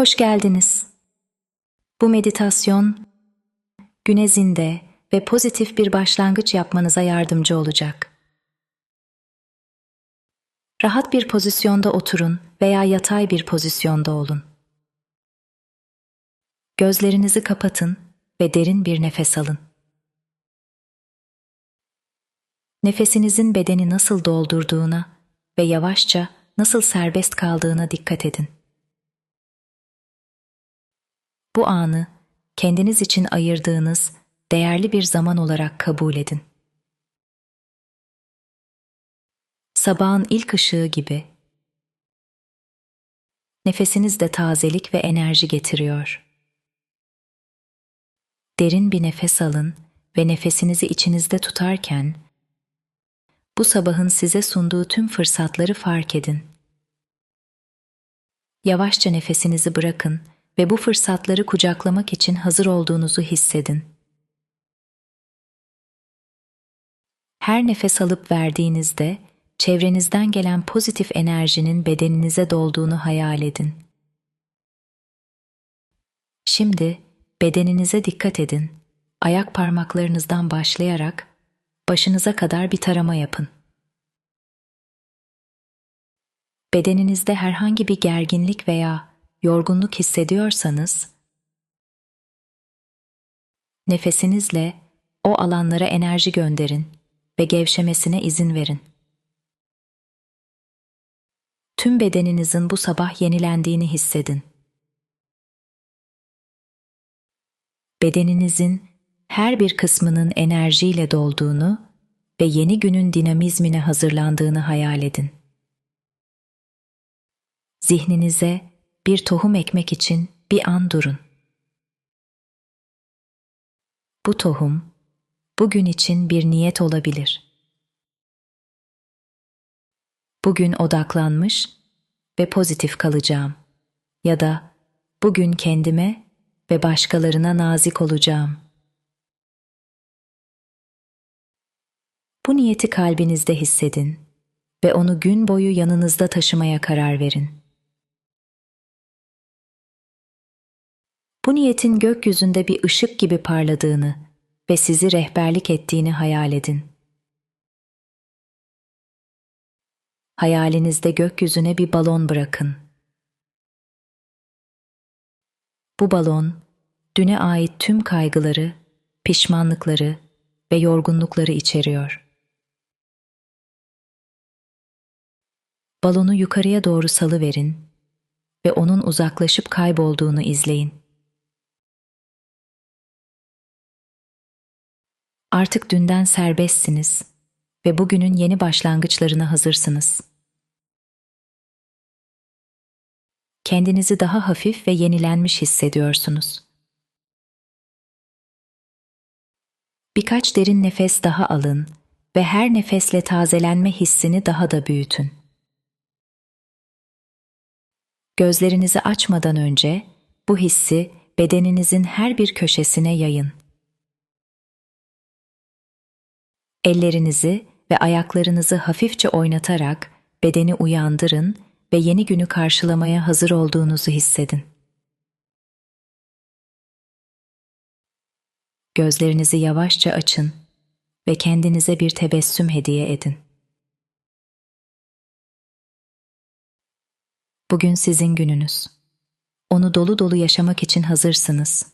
Hoş geldiniz. Bu meditasyon güne zinde ve pozitif bir başlangıç yapmanıza yardımcı olacak. Rahat bir pozisyonda oturun veya yatay bir pozisyonda olun. Gözlerinizi kapatın ve derin bir nefes alın. Nefesinizin bedeni nasıl doldurduğuna ve yavaşça nasıl serbest kaldığına dikkat edin. Bu anı kendiniz için ayırdığınız değerli bir zaman olarak kabul edin. Sabahın ilk ışığı gibi nefesiniz de tazelik ve enerji getiriyor. Derin bir nefes alın ve nefesinizi içinizde tutarken bu sabahın size sunduğu tüm fırsatları fark edin. Yavaşça nefesinizi bırakın ve bu fırsatları kucaklamak için hazır olduğunuzu hissedin. Her nefes alıp verdiğinizde çevrenizden gelen pozitif enerjinin bedeninize dolduğunu hayal edin. Şimdi bedeninize dikkat edin. Ayak parmaklarınızdan başlayarak başınıza kadar bir tarama yapın. Bedeninizde herhangi bir gerginlik veya yorgunluk hissediyorsanız, nefesinizle o alanlara enerji gönderin ve gevşemesine izin verin. Tüm bedeninizin bu sabah yenilendiğini hissedin. Bedeninizin her bir kısmının enerjiyle dolduğunu ve yeni günün dinamizmine hazırlandığını hayal edin. Zihninize bir tohum ekmek için bir an durun. Bu tohum bugün için bir niyet olabilir. Bugün odaklanmış ve pozitif kalacağım ya da bugün kendime ve başkalarına nazik olacağım. Bu niyeti kalbinizde hissedin ve onu gün boyu yanınızda taşımaya karar verin. Bu niyetin gökyüzünde bir ışık gibi parladığını ve sizi rehberlik ettiğini hayal edin. Hayalinizde gökyüzüne bir balon bırakın. Bu balon, düne ait tüm kaygıları, pişmanlıkları ve yorgunlukları içeriyor. Balonu yukarıya doğru salıverin ve onun uzaklaşıp kaybolduğunu izleyin. Artık dünden serbestsiniz ve bugünün yeni başlangıçlarına hazırsınız. Kendinizi daha hafif ve yenilenmiş hissediyorsunuz. Birkaç derin nefes daha alın ve her nefesle tazelenme hissini daha da büyütün. Gözlerinizi açmadan önce bu hissi bedeninizin her bir köşesine yayın. Ellerinizi ve ayaklarınızı hafifçe oynatarak bedeni uyandırın ve yeni günü karşılamaya hazır olduğunuzu hissedin. Gözlerinizi yavaşça açın ve kendinize bir tebessüm hediye edin. Bugün sizin gününüz. Onu dolu dolu yaşamak için hazırsınız.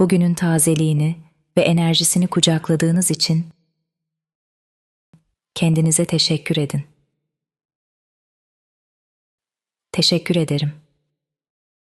Bugünün tazeliğini ve enerjisini kucakladığınız için kendinize teşekkür edin. Teşekkür ederim.